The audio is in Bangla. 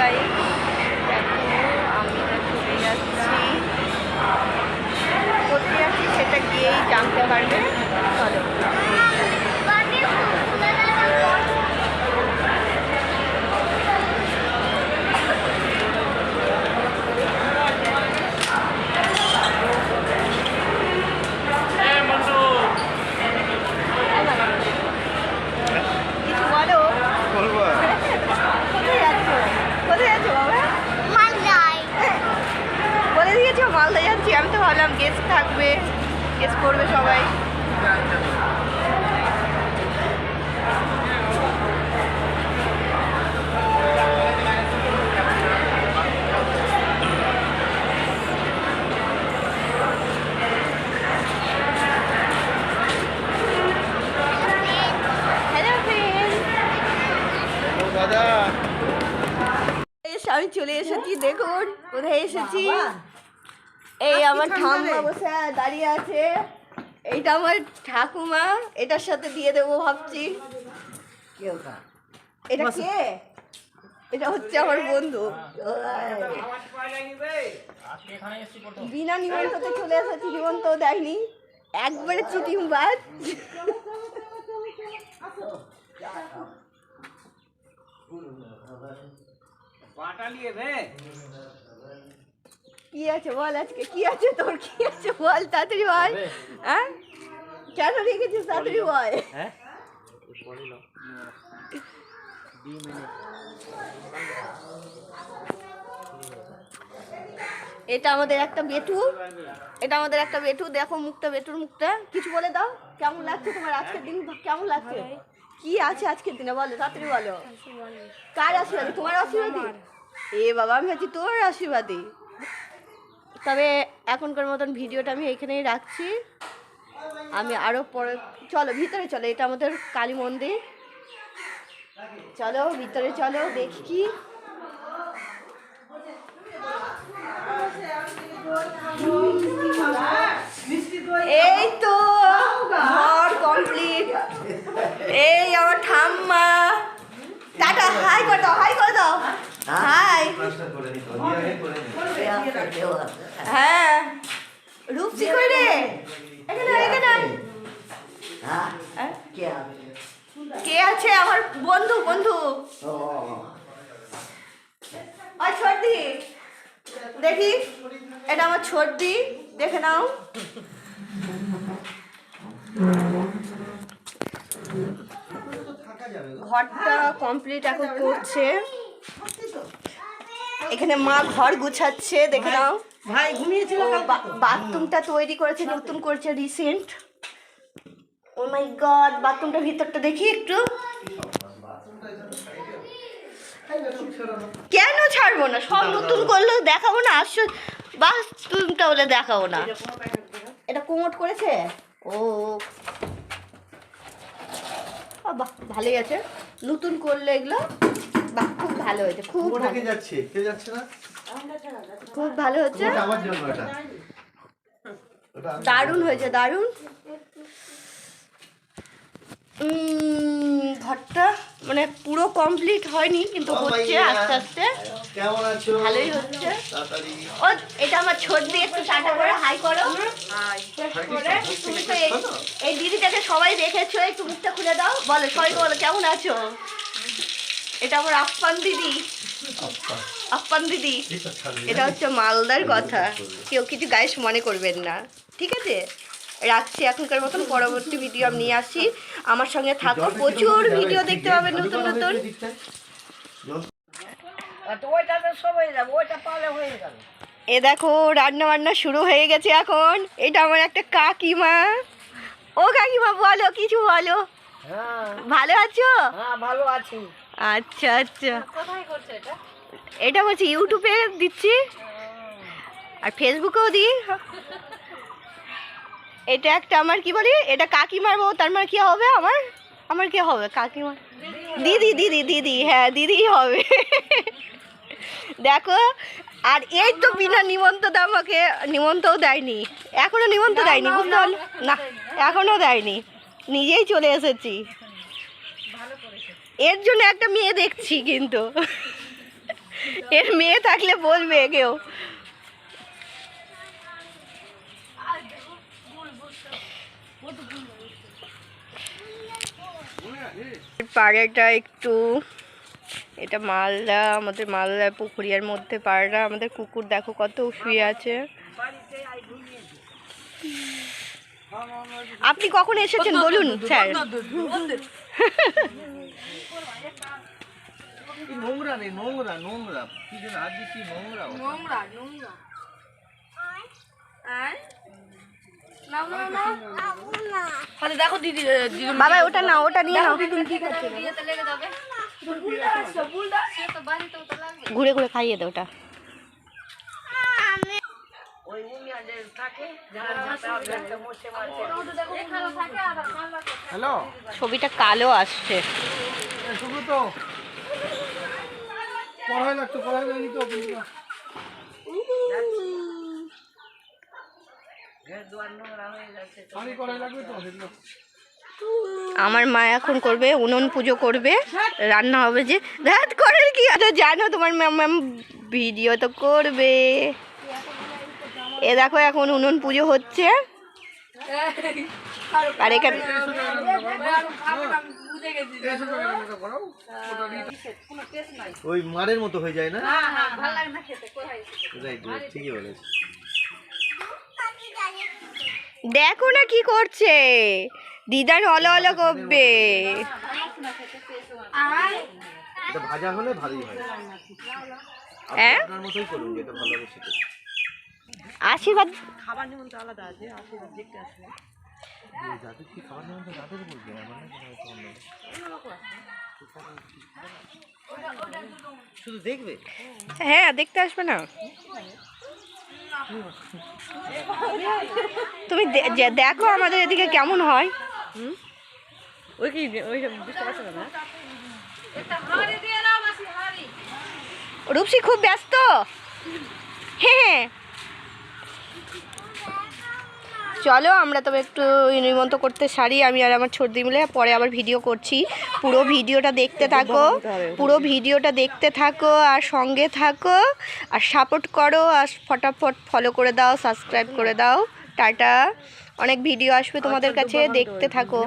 来 মালদা যাচ্ছি আমি তো ভাবলাম গেস্ট থাকবে গেস্ট করবে সবাই। আমি চলে এসেছি দেখুন কোথায় এসেছি? এই আমার ঠাম্মা বসে দাঁড়িয়ে আছে। এইটা আমার ঠাকুমা এটার সাথে দিয়ে দেবো ভাবছি। এটা কে? এটা হচ্ছে আমার বন্ধু। বিনা নিমন্ত্রণে চলে এসেছি নিমন্ত্রণ দেয়নি। একবারে চিটিং বাজ কি আছে বল আজকে? কি আছে তোর? কি আছে বল? তাড়াতাড়ি বল। হ্যাঁ? কেন রেখেছিস? তাড়াতাড়ি বল। এটা আমাদের একটা বেটু। এটা আমাদের একটা বেটু। দেখো মুখটা বেটুর মুখটা। কিছু বলে দাও। কেমন লাগছে তোমার আজকের দিন? কেমন লাগছে? কি আছে আজকের দিনে? বলো তাড়াতাড়ি বলো। কার আশীর্বাদী? তোমার আশীর্বাদী? এ বাবা আমি ভাবছি তোর আশীর্বাদী। তবে এখনকার মতন ভিডিওটা আমি এখানেই রাখছি। আমি আরও পরে চলো, ভিতরে চলো, এটা আমাদের কালী মন্দির। চলো, ভিতরে চলো, দেখি কি। এই তো, ঘর কমপ্লিট এই আমার ঠাম্মা। টাটা হাই করে দাও হাই করে দাও। হাই হ্যাঁ। রূপসি কই রে এখানে এখানে। হ্যাঁ? কে আছে? আমার বন্ধু বন্ধু। আর ছর্দি। দেখি এটা আমার ছর্দি। দেখে নাও। ঘরটা কমপ্লিট এখন করছে। এখানে মা ঘর গুছাচ্ছে দেখে নাও। ভাই ঘুমিয়েছিল বাথরুমটা তৈরি করেছে নতুন করেছে রিসেন্ট ও মাই গড বাথরুমটা ভিতরটা দেখি একটু। কেন ছাড়বো না? সব নতুন করলেও দেখাবো না আসছো বাথরুমটা বলে দেখাবো না। এটা কোমট করেছে? ও। বাহ ভালোই আছে। নতুন করলে এগুলো বাহ খুব ভালো হয়েছে খুব ভালো। কে যাচ্ছে? কে যাচ্ছে না? খুব ভালো হচ্ছে? আমার জন্য এটা। দারুণ হয়েছে দারুণ। ঘরটা মানে পুরো কমপ্লিট হয়নি কিন্তু হচ্ছে আস্তে আস্তে। কেমন আছো? ভালোই হচ্ছে। ও এটা আমার ছোট দিয়ে একটু টাটা করে হাই করো। তুমি তো এই- এই দিদিটাকে সবাই দেখেছ একটু মুখটা খুলে দাও। বলো সবাই বলো কেমন আছো? এটা আমার আপ্পান দিদি। আপ্পান। দিদি। এটা হচ্ছে মালদার কথা। কেউ কিছু গাইস মনে করবেন না। ঠিক আছে? রাখছি এখনকার মতন। পরবর্তী ভিডিও আমি নিয়ে আসি আমার সঙ্গে থাকো। প্রচুর ভিডিও দেখতে পাবেন নতুন নতুন। তো ওইটাতে সব যাবে ওইটা পালে যাবে এ দেখো রান্না বান্না শুরু হয়ে গেছে এখন। এটা আমার একটা কাকিমা। ও কাকিমা বলো কিছু বলো। হ্যাঁ। ভালো আছো? হ্যাঁ ভালো আছি। আচ্ছা আচ্ছা। এটা? বলছি ইউটিউবে দিচ্ছি। আর ফেসবুকেও দিই। এটা একটা আমার কি বলি? এটা কাকিমার বউ তার মানে কি হবে আমার? আমার কি হবে? কাকিমা দিদি দিদি দিদি হ্যাঁ দিদিই হবে। দেখো আর এই তো বিনা নিমন্ত্রণ আমাকে নিমন্ত্রণও দেয়নি। এখনও নিমন্ত্রণ দেয়নি বুঝতে না। এখনও দেয়নি। নিজেই চলে এসেছি। এর জন্য একটা মেয়ে দেখছি কিন্তু। এর মেয়ে থাকলে বলবে কেউ। পাড়াটা একটু, এটা মালদা, আমাদের মালদা পুকুরিয়ার মধ্যে পাড়া আমাদের কুকুর দেখো কত শুয়ে আছে। আপনি কখন এসেছেন বলুন, স্যার? নোংরা নেই নোংরা নোংরা কি যেন হাত দিয়ে কি নোংরা ওটা। তাহলে দেখো দিদি দিদি বাবা ওটা না ওটা নিয়ে নাও ঘুরে ঘুরে খাইয়ে দে ওটা ওই উমিয়া যে থাকে যারা যাতা একটা মোছে মারছে হ্যালো ছবিটা কালো আসছে সুব্রত লাগতো লাগনি তো আমার মা এখন করবে উনুন পুজো করবে রান্না হবে যে ধ্যাত করার কি আচ্ছা জানো তোমার ম্যাম ভিডিও তো করবে। এ দেখো এখন উনুন পুজো হচ্ছে। আর এখানে ওই মারের মতো হয়ে যায় না? ঠিকই বলেছ। দেখো না কি করছে। দিদার হলো হলো করবে ভাজা হলে ভালোই হয়। হ্যাঁ? আপনার মতোই করুন যেটা ভালো হবে সেটা আশীর্বাদ। খাবার নিমন্ত্রণ আলাদা আছে আশীর্বাদ দেখতে আসবে যাদের কি খাবার নেবেন তো তাদের বলবেন আমার না শুধু দেখবে? হ্যাঁ দেখতে আসবে না। তুমি দে- দেখো আমাদের এদিকে কেমন হয়। ওই কি ওই বুঝতে পারছ না রূপসী খুব ব্যস্ত। হ্যাঁ হ্যাঁ। চলো আমরা তবে একটু নিমন্ত করতে সারি আমি আর আমার ছর্দি মিলে। পরে আবার ভিডিও করছি। পুরো ভিডিওটা দেখতে থাকো। পুরো ভিডিওটা দেখতে থাকো আর সঙ্গে থাকো। আর সাপোর্ট করো আর ফটাফট ফলো করে দাও সাবস্ক্রাইব করে দাও। টাটা। অনেক ভিডিও আসবে তোমাদের কাছে। দেখতে থাকো।